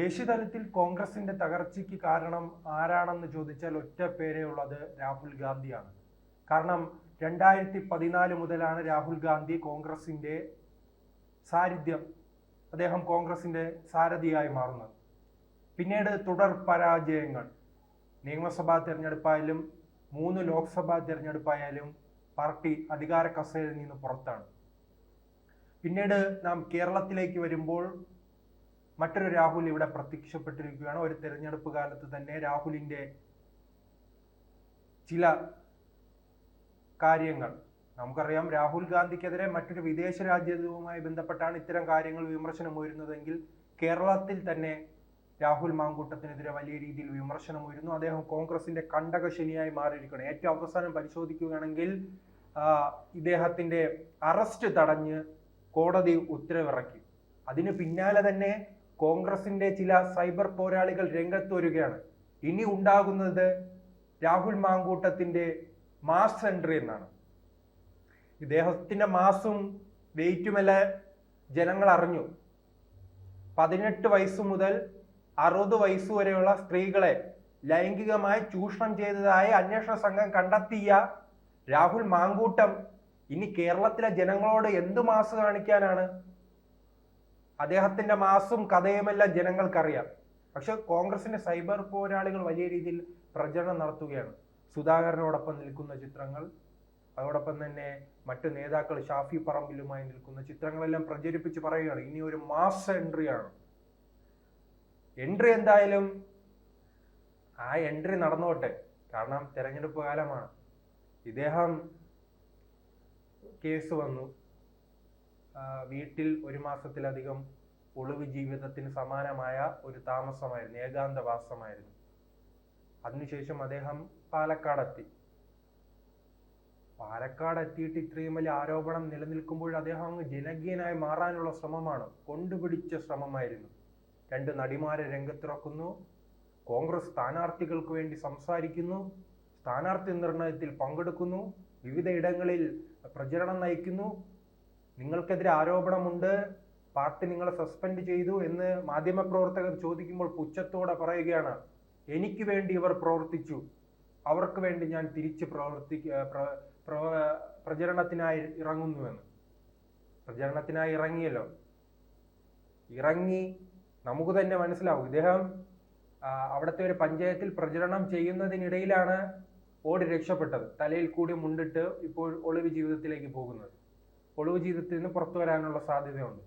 ദേശീയതലത്തിൽ കോൺഗ്രസിന്റെ തകർച്ചയ്ക്ക് കാരണം ആരാണെന്ന് ചോദിച്ചാൽ ഒറ്റ പേരേ ഉള്ളത് രാഹുൽ ഗാന്ധിയാണ്. കാരണം രണ്ടായിരത്തി പതിനാല് മുതലാണ് രാഹുൽ ഗാന്ധി കോൺഗ്രസിന്റെ സാന്നിധ്യം അദ്ദേഹം കോൺഗ്രസിന്റെ സാരഥിയായി മാറുന്നത്. പിന്നീട് തുടർ പരാജയങ്ങൾ. നിയമസഭാ തിരഞ്ഞെടുപ്പായാലും മൂന്ന് ലോക്സഭാ തിരഞ്ഞെടുപ്പായാലും പാർട്ടി അധികാര കസേരയിൽ നിന്ന് പുറത്താണ്. പിന്നീട് നാം കേരളത്തിലേക്ക് വരുമ്പോൾ മറ്റൊരു രാഹുൽ ഇവിടെ പ്രത്യക്ഷപ്പെട്ടിരിക്കുകയാണ്. ഒരു തെരഞ്ഞെടുപ്പ് കാലത്ത് തന്നെ രാഹുലിന്റെ ചില കാര്യങ്ങൾ നമുക്കറിയാം. രാഹുൽ ഗാന്ധിക്കെതിരെ മറ്റൊരു വിദേശ രാജ്യവുമായി ബന്ധപ്പെട്ടാണ് ഇത്തരം കാര്യങ്ങൾ വിമർശനം ഉയരുന്നതെങ്കിൽ കേരളത്തിൽ തന്നെ രാഹുൽ മാങ്കൂട്ടത്തിനെതിരെ വലിയ രീതിയിൽ വിമർശനം ഉയരുന്നു. അദ്ദേഹം കോൺഗ്രസിന്റെ കണ്ടകശനിയായി മാറിയിരിക്കുന്നു ഏറ്റവും അവസാനം പരിശോധിക്കുകയാണെങ്കിൽ ഇദ്ദേഹത്തിന്റെ അറസ്റ്റ് തടഞ്ഞ് കോടതി ഉത്തരവിറക്കി. അതിന് പിന്നാലെ തന്നെ കോൺഗ്രസിന്റെ ചില സൈബർ പോരാളികൾ രംഗത്ത് വരികയാണ്. ഇനി ഉണ്ടാകുന്നത് രാഹുൽ മാങ്കൂട്ടത്തിന്റെ മാസ് എൻട്രി എന്നാണ്. ഇദ്ദേഹത്തിന്റെ മാസും വെയിറ്റുമെല്ലാം ജനങ്ങൾ അറിഞ്ഞു. പതിനെട്ട് വയസ്സ് മുതൽ അറുപത് വയസ്സ് വരെയുള്ള സ്ത്രീകളെ ലൈംഗികമായി ചൂഷണം ചെയ്തതായി അന്വേഷണ സംഘം കണ്ടെത്തിയ രാഹുൽ മാങ്കൂട്ടം ഇനി കേരളത്തിലെ ജനങ്ങളോട് എന്ത് മാസ് കാണിക്കാനാണ് അദ്ദേഹത്തിന്റെ മാസും കഥയുമെല്ലാം ജനങ്ങൾക്കറിയാം. പക്ഷെ കോൺഗ്രസിന്റെ സൈബർ പോരാളികൾ വലിയ രീതിയിൽ പ്രചരണം നടത്തുകയാണ്. സുധാകരനോടൊപ്പം നിൽക്കുന്ന ചിത്രങ്ങൾ അതോടൊപ്പം തന്നെ മറ്റു നേതാക്കൾ ഷാഫി പറമ്പിലുമായി നിൽക്കുന്ന ചിത്രങ്ങളെല്ലാം പ്രചരിപ്പിച്ച് പറയുകയാണ്. ഇനി ഒരു മാസ് എൻട്രി ആണ്. എൻട്രി എന്തായാലും ആ എൻട്രി നടന്നോട്ടെ. കാരണം തെരഞ്ഞെടുപ്പ് കാലമാണ്. ഇദ്ദേഹം കേസ് വന്നു. വീട്ടിൽ ഒരു മാസത്തിലധികം ഒളിവ് ജീവിതത്തിന് സമാനമായ ഒരു താമസമായിരുന്നു ഏകാന്തവാസമായിരുന്നു. അതിനുശേഷം അദ്ദേഹം പാലക്കാടെത്തി. പാലക്കാട് എത്തിയിട്ട് ഇത്രയും വലിയ ആരോപണം നിലനിൽക്കുമ്പോൾ അദ്ദേഹം അങ്ങ് ജനകീയനായി മാറാനുള്ള ശ്രമമാണ് കൊണ്ടുപിടിച്ച ശ്രമമായിരുന്നു. രണ്ട് നടിമാരെ രംഗത്തിറക്കുന്നു കോൺഗ്രസ് സ്ഥാനാർത്ഥികൾക്ക് വേണ്ടി സംസാരിക്കുന്നു സ്ഥാനാർത്ഥി നിർണയത്തിൽ പങ്കെടുക്കുന്നു വിവിധ ഇടങ്ങളിൽ പ്രചരണം നയിക്കുന്നു നിങ്ങൾക്കെതിരെ ആരോപണമുണ്ട്. പാർട്ടി നിങ്ങളെ സസ്പെൻഡ് ചെയ്തു എന്ന് മാധ്യമപ്രവർത്തകർ ചോദിക്കുമ്പോൾ പുച്ഛത്തോടെ പറയുകയാണ് എനിക്ക് വേണ്ടി ഇവർ പ്രവർത്തിച്ചു. അവർക്ക് വേണ്ടി ഞാൻ തിരിച്ച് പ്രവർത്തി പ്ര- പ്ര- പ്രചരണത്തിനായി ഇറങ്ങുന്നുവെന്ന്. പ്രചരണത്തിനായി ഇറങ്ങിയല്ലോ. ഇറങ്ങി നമുക്ക് തന്നെ മനസ്സിലാവും. ഇദ്ദേഹം അവിടുത്തെ ഒരു പഞ്ചായത്തിൽ പ്രചരണം ചെയ്യുന്നതിനിടയിലാണ് ഓടി രക്ഷപ്പെട്ടത്. തലയിൽ കൂടി മുണ്ടിട്ട് ഇപ്പോൾ ഒളിവ് ജീവിതത്തിലേക്ക് പോകുന്നത്. ഒളിവ് ജീവിതത്തിൽ നിന്ന് പുറത്തു വരാനുള്ള സാധ്യതയുണ്ട്.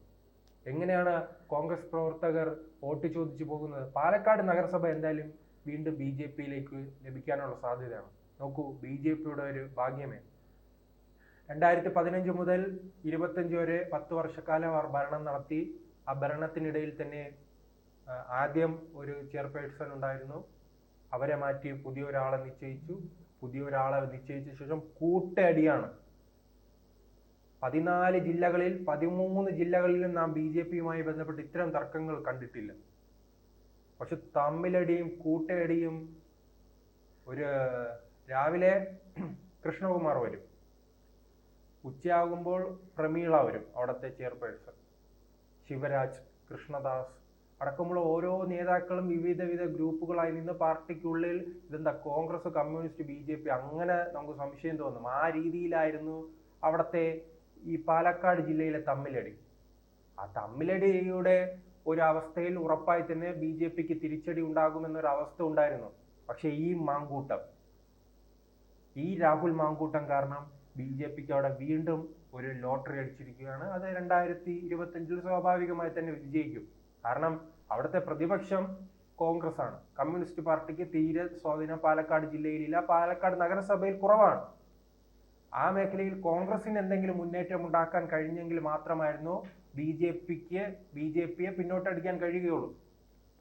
എങ്ങനെയാണ് കോൺഗ്രസ് പ്രവർത്തകർ വോട്ട് ചോദിച്ചു പോകുന്നത്? പാലക്കാട് നഗരസഭ എന്തായാലും വീണ്ടും ബി ജെ പിയിലേക്ക് ലഭിക്കാനുള്ള സാധ്യതയാണ്. നോക്കൂ ബി ജെ പിയുടെ ഒരു ഭാഗ്യമേ. രണ്ടായിരത്തി പതിനഞ്ച് മുതൽ ഇരുപത്തഞ്ച് വരെ പത്ത് വർഷക്കാലം അവർ ഭരണം നടത്തി. ആ ഭരണത്തിനിടയിൽ തന്നെ ആദ്യം ഒരു ചെയർപേഴ്സൺ ഉണ്ടായിരുന്നു. അവരെ മാറ്റി പുതിയ ഒരാളെ നിശ്ചയിച്ചു. പുതിയ ഒരാളെ നിശ്ചയിച്ച ശേഷം കൂട്ടയടിയാണ് പതിനാല് ജില്ലകളിൽ പതിമൂന്ന് ജില്ലകളിലും നാം ബി ജെ പിയുമായി ബന്ധപ്പെട്ട് ഇത്തരം തർക്കങ്ങൾ കണ്ടിട്ടില്ല. പക്ഷെ തമ്മിലടിയും കൂട്ടയടിയും ഒരു രാവിലെ കൃഷ്ണകുമാർ വരും. ഉച്ചയാകുമ്പോൾ പ്രമീള വരും അവിടുത്തെ ചെയർപേഴ്സൺ. ശിവരാജ് കൃഷ്ണദാസ് അടക്കമുള്ള ഓരോ നേതാക്കളും വിവിധ വിധ ഗ്രൂപ്പുകളായി നിന്ന് പാർട്ടിക്കുള്ളിൽ ഇതെന്താ Congress communist B J P അങ്ങനെ നമുക്ക് സംശയം തോന്നും. ആ രീതിയിലായിരുന്നു അവിടുത്തെ ഈ പാലക്കാട് ജില്ലയിലെ തമ്മിലടി. ആ തമ്മിലടിയുടെ ഒരു അവസ്ഥയിൽ ഉറപ്പായി തന്നെ ബി ജെ പിക്ക് തിരിച്ചടി ഉണ്ടാകുമെന്നൊരു അവസ്ഥ ഉണ്ടായിരുന്നു. പക്ഷെ ഈ മാങ്കൂട്ടം ഈ രാഹുൽ മാങ്കൂട്ടം കാരണം ബി ജെ പിക്ക് അവിടെ വീണ്ടും ഒരു ലോട്ടറി അടിച്ചിരിക്കുകയാണ്. അത് രണ്ടായിരത്തി ഇരുപത്തി അഞ്ചിൽ സ്വാഭാവികമായി തന്നെ വിജയിക്കും. കാരണം അവിടുത്തെ പ്രതിപക്ഷം കോൺഗ്രസ് ആണ് കമ്മ്യൂണിസ്റ്റ് പാർട്ടിക്ക് തീരെ സ്വാധീനം പാലക്കാട് ജില്ലയിലില്ല. പാലക്കാട് നഗരസഭയിൽ കുറവാണ്. ആ മേഖലയിൽ കോൺഗ്രസിന് എന്തെങ്കിലും മുന്നേറ്റം ഉണ്ടാക്കാൻ കഴിഞ്ഞെങ്കിൽ മാത്രമായിരുന്നു ബി ജെ പിക്ക് ബി ജെ പിയെ പിന്നോട്ടടിക്കാൻ കഴിയുകയുള്ളൂ.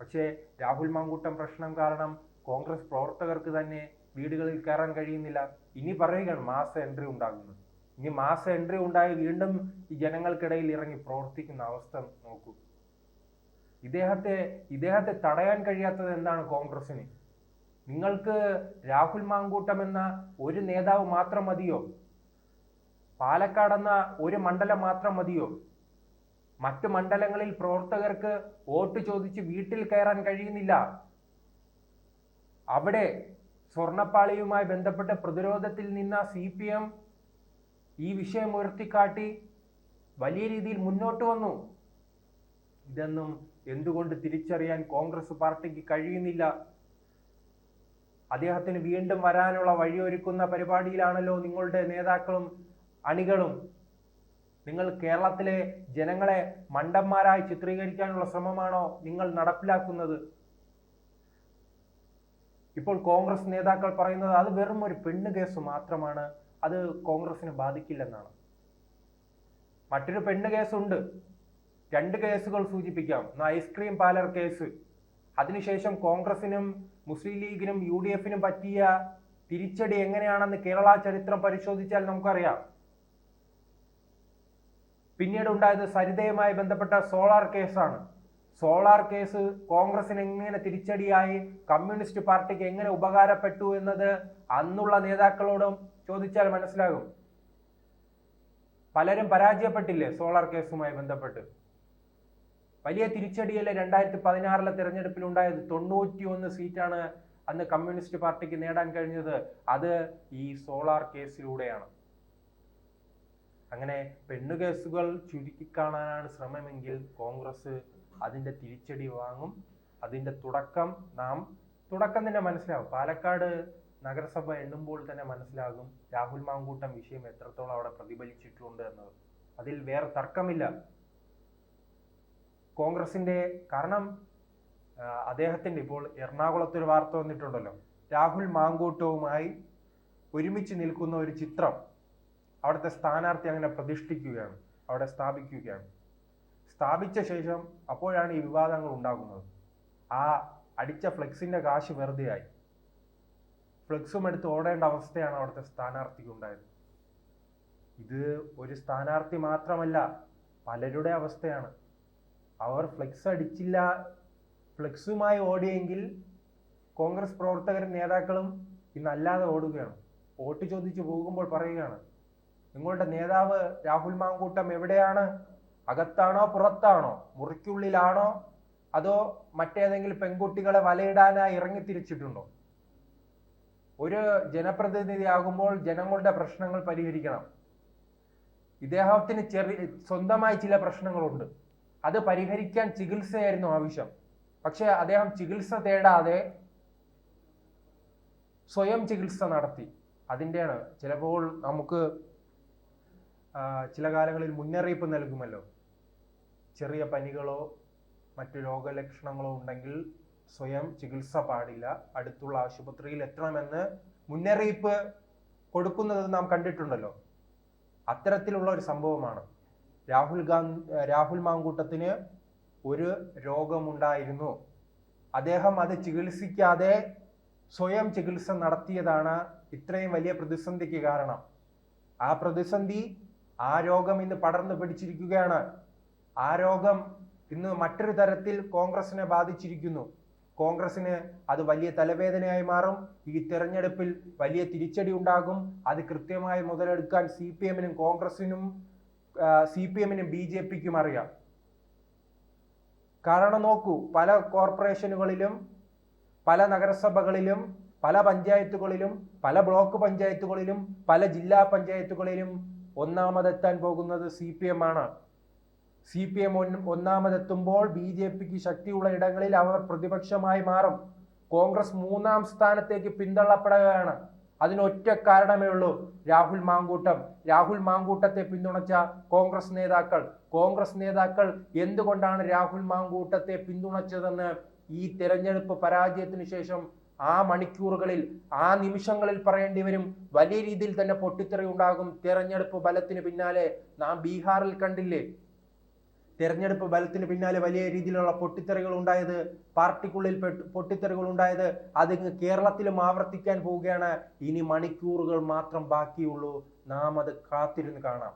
പക്ഷേ രാഹുൽ മാങ്കൂട്ടം പ്രശ്നം കാരണം കോൺഗ്രസ് പ്രവർത്തകർക്ക് തന്നെ വീടുകളിൽ കയറാൻ കഴിയുന്നില്ല. ഇനി പറയുകയാണ് മാസ എൻട്രി ഉണ്ടാകുന്നത് ഇനി മാസ എൻട്രി ഉണ്ടായി വീണ്ടും ഈ ജനങ്ങൾക്കിടയിൽ ഇറങ്ങി പ്രവർത്തിക്കുന്ന അവസ്ഥ നോക്കൂ. ഇദ്ദേഹത്തെ ഇദ്ദേഹത്തെ തടയാൻ കഴിയാത്തത് എന്താണ് കോൺഗ്രസിന് നിങ്ങൾക്ക് രാഹുൽ മാങ്കൂട്ടം എന്ന ഒരു നേതാവ് മാത്രം മതിയോ? പാലക്കാട് എന്ന ഒരു മണ്ഡലം മാത്രം മതിയോ? മറ്റ് മണ്ഡലങ്ങളിൽ പ്രവർത്തകർക്ക് വോട്ട് ചോദിച്ച് വീട്ടിൽ കയറാൻ കഴിയുന്നില്ല. അവിടെ സ്വർണപ്പാളിയുമായി ബന്ധപ്പെട്ട് പ്രതിരോധത്തിൽ നിന്ന സി പി എം ഈ വിഷയം ഉയർത്തിക്കാട്ടി വലിയ രീതിയിൽ മുന്നോട്ട് വന്നു. ഇതൊന്നും എന്തുകൊണ്ട് തിരിച്ചറിയാൻ കോൺഗ്രസ് പാർട്ടിക്ക് കഴിയുന്നില്ല? അദ്ദേഹത്തിന് വീണ്ടും വരാനുള്ള വഴിയൊരുക്കുന്ന പരിപാടിയിലാണല്ലോ നിങ്ങളുടെ നേതാക്കളും അണികളും. നിങ്ങൾ കേരളത്തിലെ ജനങ്ങളെ മണ്ടന്മാരായി ചിത്രീകരിക്കാനുള്ള ശ്രമമാണോ നിങ്ങൾ നടപ്പിലാക്കുന്നത്? ഇപ്പോൾ കോൺഗ്രസ് നേതാക്കൾ പറയുന്നത് അത് വെറും ഒരു പെണ്ണ് കേസ് മാത്രമാണ്. അത് കോൺഗ്രസിനെ ബാധിക്കില്ലെന്നാണ്. മറ്റൊരു പെണ്ണ് കേസുണ്ട്. രണ്ട് കേസുകൾ സൂചിപ്പിക്കാം. ഒന്ന് ഐസ്ക്രീം പാലർ കേസ്. അതിനുശേഷം കോൺഗ്രസിനും മുസ്ലിം ലീഗിനും യു ഡി എഫിനും പറ്റിയ തിരിച്ചടി എങ്ങനെയാണെന്ന് കേരള ചരിത്രം പരിശോധിച്ചാൽ നമുക്കറിയാം. പിന്നീട് ഉണ്ടായത് സരിതയുമായി ബന്ധപ്പെട്ട സോളാർ കേസാണ്. സോളാർ കേസ് കോൺഗ്രസിന് എങ്ങനെ തിരിച്ചടിയായി കമ്മ്യൂണിസ്റ്റ് പാർട്ടിക്ക് എങ്ങനെ ഉപകാരപ്പെട്ടു എന്നത് അന്നുള്ള നേതാക്കളോടും ചോദിച്ചാൽ മനസ്സിലാകും. പലരും പരാജയപ്പെട്ടില്ലേ സോളാർ കേസുമായി ബന്ധപ്പെട്ട്? വലിയ തിരിച്ചടിയല്ലേ രണ്ടായിരത്തി പതിനാറിലെ തെരഞ്ഞെടുപ്പിൽ ഉണ്ടായത് തൊണ്ണൂറ്റി ഒന്ന് സീറ്റാണ് അന്ന് കമ്മ്യൂണിസ്റ്റ് പാർട്ടിക്ക് നേടാൻ കഴിഞ്ഞത്. അത് ഈ സോളാർ കേസിലൂടെയാണ്. അങ്ങനെ പെണ്ണുകേസുകൾ ചുരുക്കിക്കാണാനാണ് ശ്രമമെങ്കിൽ കോൺഗ്രസ് അതിന്റെ തിരിച്ചടി വാങ്ങും. അതിന്റെ തുടക്കം നാം തുടക്കം തന്നെ മനസ്സിലാവും. പാലക്കാട് നഗരസഭ എണ്ണുമ്പോൾ തന്നെ മനസ്സിലാകും രാഹുൽ മാങ്കൂട്ടം വിഷയം എത്രത്തോളം അവിടെ പ്രതിഫലിച്ചിട്ടുണ്ട് എന്നത്. അതിൽ വേറെ തർക്കമില്ല. കോൺഗ്രസിന്റെ കാരണം അദ്ദേഹത്തിന്റെ ഇപ്പോൾ എറണാകുളത്ത് ഒരു വാർത്ത വന്നിട്ടുണ്ടല്ലോ. രാഹുൽ മാങ്കൂട്ടവുമായി ഒരുമിച്ച് നിൽക്കുന്ന ഒരു ചിത്രം അവിടുത്തെ സ്ഥാനാർത്ഥി അങ്ങനെ പ്രതിഷ്ഠിക്കുകയാണ് അവിടെ സ്ഥാപിക്കുകയാണ്. സ്ഥാപിച്ച ശേഷം അപ്പോഴാണ് ഈ വിവാദങ്ങൾ ഉണ്ടാകുന്നത്. ആ അടിച്ച ഫ്ലെക്സിന്റെ കാശ് വെറുതെയായി. ഫ്ലെക്സും എടുത്ത് ഓടേണ്ട അവസ്ഥയാണ് അവിടുത്തെ സ്ഥാനാർത്ഥിക്ക് ഉണ്ടായത് ഇത് ഒരു സ്ഥാനാർത്ഥി മാത്രമല്ല പലരുടെ അവസ്ഥയാണ്. അവർ ഫ്ലെക്സ് അടിച്ചില്ല. ഫ്ലെക്സുമായി ഓടിയെങ്കിൽ കോൺഗ്രസ് പ്രവർത്തകരും നേതാക്കളും ഇന്നല്ലാതെ ഓടുകയാണ്. വോട്ട് ചോദിച്ചു പോകുമ്പോൾ പറയുകയാണ് നിങ്ങളുടെ നേതാവ് രാഹുൽ മാങ്കൂട്ടം എവിടെയാണ്? അകത്താണോ പുറത്താണോ? മുറിക്കുള്ളിലാണോ? അതോ മറ്റേതെങ്കിലും പെൺകുട്ടികളെ വലയിടാനായി ഇറങ്ങി തിരിച്ചിട്ടുണ്ടോ ഒരു ജനപ്രതിനിധിയാകുമ്പോൾ ജനങ്ങളുടെ പ്രശ്നങ്ങൾ പരിഹരിക്കണം. ഇദ്ദേഹത്തിന് ചെറിയ സ്വന്തമായി ചില പ്രശ്നങ്ങളുണ്ട്. അത് പരിഹരിക്കാൻ ചികിത്സയായിരുന്നു ആവശ്യം. പക്ഷെ അദ്ദേഹം ചികിത്സ തേടാതെ സ്വയം ചികിത്സ നടത്തി. അതിന്റെയാണ് ചിലപ്പോൾ നമുക്ക് ചില കാലങ്ങളിൽ മുന്നറിയിപ്പ് നൽകുമല്ലോ. ചെറിയ പനികളോ മറ്റു രോഗലക്ഷണങ്ങളോ ഉണ്ടെങ്കിൽ സ്വയം ചികിത്സ പാടില്ല. അടുത്തുള്ള ആശുപത്രിയിൽ എത്തണമെന്ന് മുന്നറിയിപ്പ് കൊടുക്കുന്നത് നാം കണ്ടിട്ടുണ്ടല്ലോ. അത്തരത്തിലുള്ള ഒരു സംഭവമാണ്. രാഹുൽ ഗാന്ധി രാഹുൽ മാങ്കൂട്ടത്തിന് ഒരു രോഗമുണ്ടായിരുന്നു. അദ്ദേഹം അത് ചികിത്സിക്കാതെ സ്വയം ചികിത്സ നടത്തിയതാണ് ഇത്രയും വലിയ പ്രതിസന്ധിക്ക് കാരണം. ആ പ്രതിസന്ധി ആ രോഗം ഇന്ന് പടർന്നു പിടിച്ചിരിക്കുകയാണ്. ആ രോഗം ഇന്ന് മറ്റൊരു തരത്തിൽ കോൺഗ്രസിനെ ബാധിച്ചിരിക്കുന്നു. കോൺഗ്രസിന് അത് വലിയ തലവേദനയായി മാറും. ഈ തെരഞ്ഞെടുപ്പിൽ വലിയ തിരിച്ചടി ഉണ്ടാകും. അത് കൃത്യമായി മുതലെടുക്കാൻ സി പി എമ്മിനും കോൺഗ്രസിനും സി പി എമ്മിനും ബി ജെ പിക്കും അറിയാം. കാരണം നോക്കൂ പല കോർപ്പറേഷനുകളിലും പല നഗരസഭകളിലും പല പഞ്ചായത്തുകളിലും പല ബ്ലോക്ക് പഞ്ചായത്തുകളിലും പല ജില്ലാ പഞ്ചായത്തുകളിലും ഒന്നാമതെത്താൻ പോകുന്നത് സി പി എം ആണ്. സി പി എം ഒന്നാമതെത്തുമ്പോൾ ബി ജെ പിക്ക് ശക്തിയുള്ള ഇടങ്ങളിൽ അവർ പ്രതിപക്ഷമായി മാറും. കോൺഗ്രസ് മൂന്നാം സ്ഥാനത്തേക്ക് പിന്തള്ളപ്പെടുകയാണ്. അതിനൊറ്റ കാരണമേ ഉള്ളൂ. രാഹുൽ മാങ്കൂട്ടം. രാഹുൽ മാങ്കൂട്ടത്തെ പിന്തുണച്ച കോൺഗ്രസ് നേതാക്കൾ. കോൺഗ്രസ് നേതാക്കൾ എന്തുകൊണ്ടാണ് രാഹുൽ മാങ്കൂട്ടത്തെ പിന്തുണച്ചതെന്ന് ഈ തെരഞ്ഞെടുപ്പ് പരാജയത്തിന് ശേഷം ആ മണിക്കൂറുകളിൽ ആ നിമിഷങ്ങളിൽ പറയേണ്ടി വരും. വലിയ രീതിയിൽ തന്നെ പൊട്ടിത്തെറി ഉണ്ടാകും തെരഞ്ഞെടുപ്പ് ബലത്തിന് പിന്നാലെ. നാം ബീഹാറിൽ കണ്ടില്ലേ? തെരഞ്ഞെടുപ്പ് ബലത്തിന് പിന്നാലെ വലിയ രീതിയിലുള്ള പൊട്ടിത്തെറികൾ ഉണ്ടായത് പാർട്ടിക്കുള്ളിൽ പെട്ട് പൊട്ടിത്തെറികൾ ഉണ്ടായത് അത് കേരളത്തിലും ആവർത്തിക്കാൻ പോവുകയാണ്. ഇനി മണിക്കൂറുകൾ മാത്രം ബാക്കിയുള്ളൂ. നാം അത് കാത്തിരുന്ന് കാണാം.